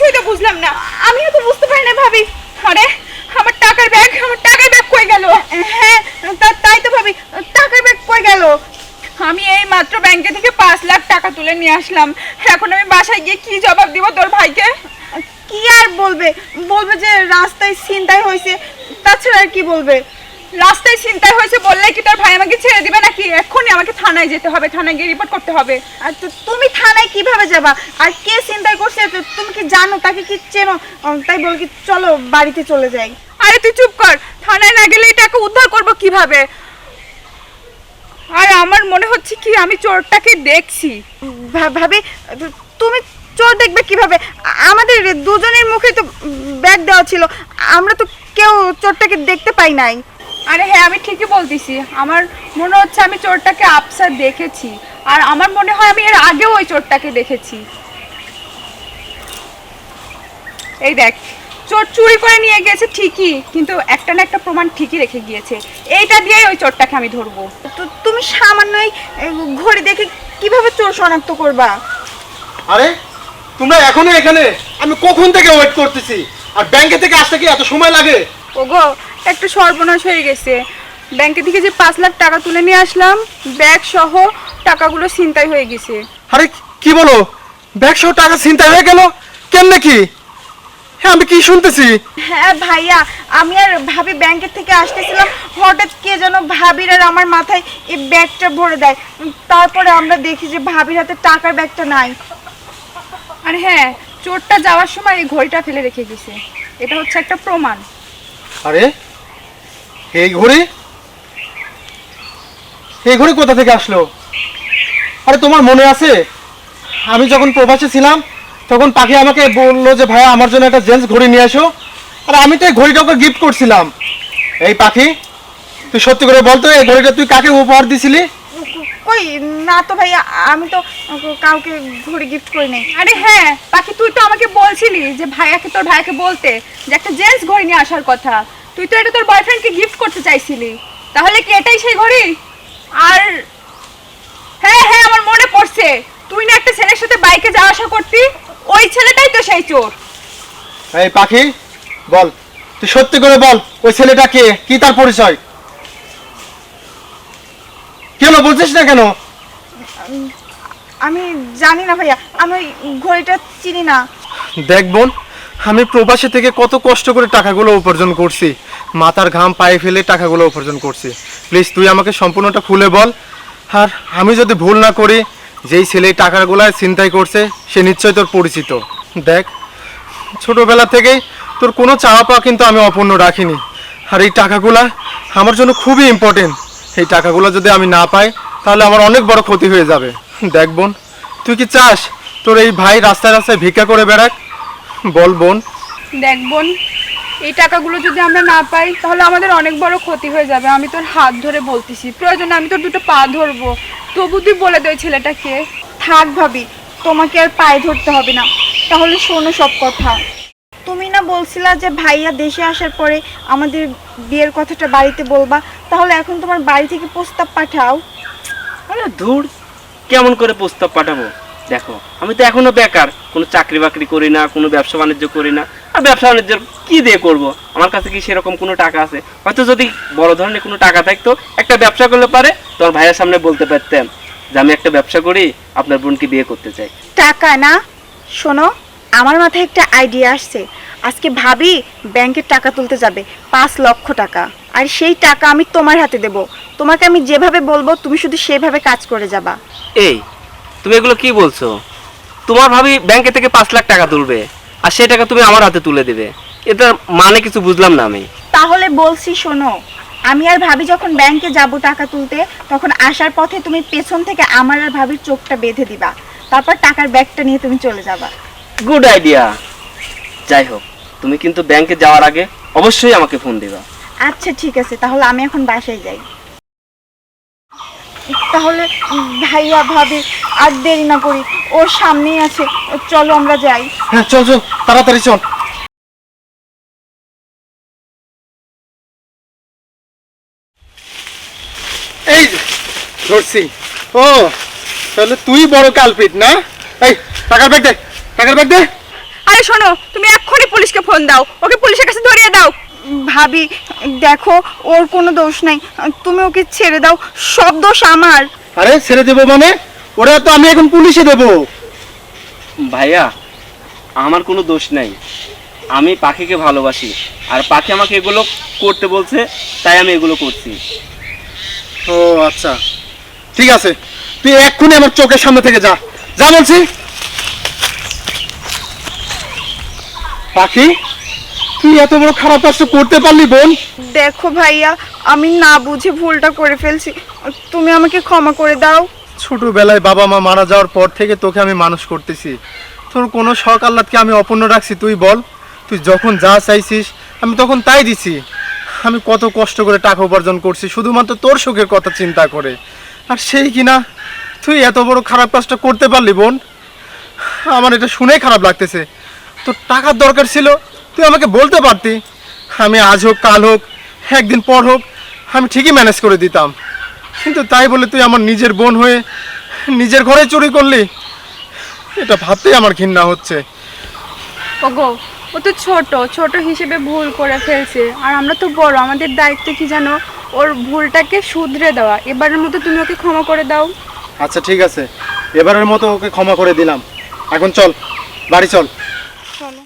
বুঝলাম না। আমিও তো বুঝতে পারি না ভাবি। আরে, আমার টাকার ব্যাগ, আমার টাকার ব্যাগ কই গেল? হ্যাঁ তা- তাই তো ভাবি। টাকার ব্যাগ কই গেল? আমি এই মাত্র ব্যাংকে থেকে পাঁচ লাখ টাকা তুলে নিয়ে আসলাম। এখন আমি বাসায় গিয়ে কি জবাব দিব তোর ভাইকে? কি আর বলবে? বলবে যে রাস্তায় ছিনতাই হয়েছে, তাছাড়া আর কি বলবে? রাস্তায় ছিনতাই হয়েছে বললে কি তোর ভাই আমাকে ছেড়ে দিবে নাকি? এক্ষুনি আমাকে থানায় যেতে হবে থানায় গিয়ে রিপোর্ট করতে হবে। আর তো তুমি থানায় কীভাবে যাবা? আর কে ছিনতাই করছে? তো তুমি কি জানো? তাকে কি চেনো? উম, তাই বল কি চলো বাড়িতে চলে যাই। আরে তুই চুপ কর। থানায় না গেলে এটাকে উদ্ধার করব কীভাবে? আর আমার মনে হচ্ছে কি আমি চোরটাকে দেখছি। ভাবি তুমি চোর দেখবে কীভাবে? আ- আমাদের দুজনের মুখে তো ব্যাগ দেওয়া ছিল। আমরা তো কেউ চোরটাকে দেখতে পাই নাই। আরে হ্যাঁ আমি ঠিকই বলতেছি। আমার মনে হচ্ছে আমি চোরটাকে আপসা দেখেছি। আর আমার মনে হয় আমি এর আগেও ওই চোরটাকে দেখেছি। এই দেখ চোর চুরি করে নিয়ে গেছে ঠিকই কিন্তু একটা না একটা প্রমাণ ঠিকই রেখে গিয়েছে। এইটা দিয়েই ওই চোরটাকে আমি ধরবো। তো তুমি সামান্যই ঘড়ি দেখে কীভাবে চোর শনাক্ত করবা? আরে তোমরা এখনও এখানে? আমি কখন থেকে ওয়েট করতেছি? আর ব্যাংকে থেকে আসতে কি এত সময় লাগে? ওগো একটু সর্বনাশ হয়ে গেছে। ব্যাংকে থেকে যে পাঁচ লাখ টাকা তুলে নিয়ে আসলাম ব্যাগ সহ টাকাগুলো ছিনতাই হয়ে গেছে। আরে কি বলো? ব্যাগ সহ টাকা চিন্তা হয়ে গেল? কেমনে কি? হ্যাঁ আমি কি শুনতেছি? হ্যাঁ ভাইয়া আমি আর ভাবি ব্যাংকের থেকে আসতেছিলাম হঠাৎ কে যেন ভাবির আর আমার মাথায় এই ব্যাগটা ভরে দেয়। তারপরে আমরা দেখি যে ভাবির হাতে টাকার ব্যাগটা নাই। আর হ্যাঁ চোরটা যাওয়ার সময় এই ঘড়িটা ফেলে রেখে গেছে। এটা হচ্ছে একটা প্রমাণ। আরে? এই ঘড়ি? এই ঘড়ি কোথা থেকে আসলো? আরে, তোমার মনে আছে? আমি যখন প্রবাসে ছিলাম, তখন পাখি আমাকে বলল যে, ভাইয়া, আমার জন্য একটা জেন্টস ঘড়ি নিয়ে আসো আর আমি তো এই ঘড়িটা ওকে গিফট করছিলাম। এই পাখি, তুই সত্যি করে বলতো, এই ঘড়িটা তুই কাকে উপহার দিছিলি? কই? না তো ভাইয়া, আমি তো কাউকে ঘড়ি গিফট করি নাই। আরে হ্যাঁ বাকি তুই তো আমাকে বলছিলি যে, ভাইয়াকে, তোর ভাইয়াকে বলতে যে, একটা জেন্টস ঘড়ি নিয়ে আসার কথা। তুই তো এটা তোর বয়ফ্রেন্ডকে গিফট করতে চাইছিলি। তাহলে কি এটাই সেই ঘড়ি? আর হ্যাঁ হ্যাঁ আমার মনে পড়ছে। তুই না একটা ছেলের সাথে বাইকে যাওয়া আসা করতি? ওই ছেলেটাই তো সেই চোর। এই পাখি বল তুই সত্যি করে বল ওই ছেলেটা কে? কি তার পরিচয়? কেন বলছিস না কেন? আমি জানি না ভাইয়া আমি ওই ঘড়িটা চিনি না। দেখ বোন আমি প্রবাসী থেকে কত কষ্ট করে টাকাগুলো উপার্জন করছি। মাথার ঘাম পায়ে ফেলে টাকাগুলো উপার্জন করছি। প্লিজ, তুই আমাকে সম্পূর্ণটা খুলে বল। আর আমি যদি ভুল না করি, যেই ছেলে টাকাগুলো চিন্তাই করছে, সে নিশ্চয়ই তোর পরিচিত। দেখ, ছোটবেলা থেকেই তোর কোনো চাওয়া পাওয়া কিন্তু আমি অপূর্ণ রাখিনি। আর এই টাকাগুলা আমার জন্য খুবই ইম্পর্টেন্ট এই টাকাগুলো যদি আমি না পাই, তাহলে আমার অনেক বড় ক্ষতি হয়ে যাবে। দেখ বোন, তুই কি চাস তোর এই ভাই রাস্তায় রাস্তায় ভিক্ষা করে বেড়াক? বল বোন। দেখ বোন এই টাকাগুলো যদি আমরা না পাই তাহলে আমাদের অনেক বড় ক্ষতি হয়ে যাবে। আমি তোর হাত ধরে বলতেছি। প্রয়োজনে আমি তোর দুটো পা ধরবো। তবু তুই বলে দে ছেলেটাকে। থাক ভাবি তোমাকে আর পায়ে ধরতে হবে না। তাহলে শোনো সব কথা। তুমি না বলছিলা যে ভাইয়া দেশে আসার পরে আমাদের বিয়ের কথাটা বাড়িতে বলবা। তাহলে এখন তোমার বাড়ি থেকে প্রস্তাব পাঠাও। আরে ধুর কেমন করে প্রস্তাব পাঠাবো? দেখো আমি তো এখনও বেকার। কোনো চাকরি বাকরি করি না কোনো ব্যবসা বাণিজ্য করি না। আর ব্যবসা বাণিজ্য কি দিয়ে করব? আমার কাছে কি সেরকম কোনো টাকা আছে? হয়তো যদি বড় ধরনের কোনো টাকা থাকতো একটা ব্যবসা করলে পারে। তোমার ভাইয়ের সামনে বলতে পারতাম যে আমি একটা ব্যবসা করি আপনার বোনকে বিয়ে করতে চাই। টাকা না? শোনো আমার মাথায় একটা আইডিয়া আসছে। আজকে ভাবি ব্যাংকের টাকা তুলতে যাবে পাঁচ লক্ষ টাকা। আর সেই টাকা আমি তোমার হাতে দেব। তোমাকে আমি যেভাবে বলব তুমি শুধু সেভাবে কাজ করে যাবা। এই তুমি এগুলো কি বলছো? তোমার ভাবি ব্যাংকে থেকে পাঁচ লাখ টাকা তুলবে আর সেই টাকা তুমি আমার হাতে তুলে দেবে। এটা মানে কিছু বুঝলাম না আমি। তাহলে বলছি শোনো আমি আর ভাবি যখন ব্যাংকে যাব টাকা তুলতে তখন আসার পথে তুমি পেছন থেকে আমার আর ভাবির চোখটা বেঁধে দিবা। তারপর টাকার ব্যাগটা নিয়ে তুমি চলে যাবা। গুড আইডিয়া যাই হোক তুমি কিন্তু ব্যাংকে যাওয়ার আগে অবশ্যই আমাকে ফোন দিবা। আচ্ছা ঠিক আছে তাহলে আমি এখন বাসায় যাই। তাহলে ভাইয়া ভাবি আর দেরি না করি। ওর সামনেই আছে। চলো আমরা যাই। হ্যাঁ চল চল তাড়াতাড়ি চল। এই ধরছি ও তাহলে তুই বড় কালপিট না? এই টাকার ব্যাগ দে টাকার ব্যাগ দে। আরে শোনো তুমি এক্ষুনি পুলিশকে ফোন দাও। ওকে পুলিশের কাছে ধরিয়ে দাও। ভাবি দেখো ওর কোনো দোষ নাই। তুমি ওকে ছেড়ে দাও। সব দোষ আমার। আরে ছেড়ে দেবো মানে? ওরা তো আমি এখন পুলিশে দেবো। ভাইয়া আমার কোনো দোষ নাই। আমি পাখিকে ভালোবাসি আর পাখি আমাকে এগুলো করতে বলছে তাই আমি এগুলো করছি। ও আচ্ছা। ঠিক আছে তুই এক্ষুনি আমার চোখের সামনে থেকে যা। যা বলছি। পাখি তুই এত বড় খারাপ কাজটা করতে পারলি বোন। দেখো ভাইয়া আমি না বুঝে ভুলটা করে ফেলছি। তুমি আমাকে ক্ষমা করে দাও। ছোটবেলায় বাবা মা মারা যাওয়ার পর থেকে তোকে আমি মানুষ করতেছি। তোর কোনো শখ আহ্লাদকে আমি অপূর্ণ রাখছি, তুই বল। তুই যখন যা চাইছিস, আমি তখন তাই দিছি। আমি কত কষ্ট করে টাকা উপার্জন করছি, শুধুমাত্র তোর সুখের কথা চিন্তা করে। আর সেই কিনা, তুই এত বড় খারাপ কাজটা করতে পারলি, বোন? আমার এটা শুনেই খারাপ লাগতেছে। তোর টাকার দরকার ছিল, তুই আমাকে বলতে পারতি। আমি আজ হোক, কাল হোক, একদিন পর হোক, আমি ঠিকই ম্যানেজ করে দিতাম। কিন্তু তাই বলে তুই আমার নিজের বোন হয়ে নিজের ঘরে চুরি করলি? এটা ভাবতেই আমার ঘৃণা হচ্ছে। ওগো ও তো ছোট ছোট হিসেবে ভুল করে ফেলছে। আর আমরা তো বড় আমাদের দায়িত্ব কি জানো ওর ভুলটাকে শুধরে দেওয়া? এবারের মতো তুমি ওকে ক্ষমা করে দাও। আচ্ছা ঠিক আছে। এবারের মতো ওকে ক্ষমা করে দিলাম। এখন চল বাড়ি চল।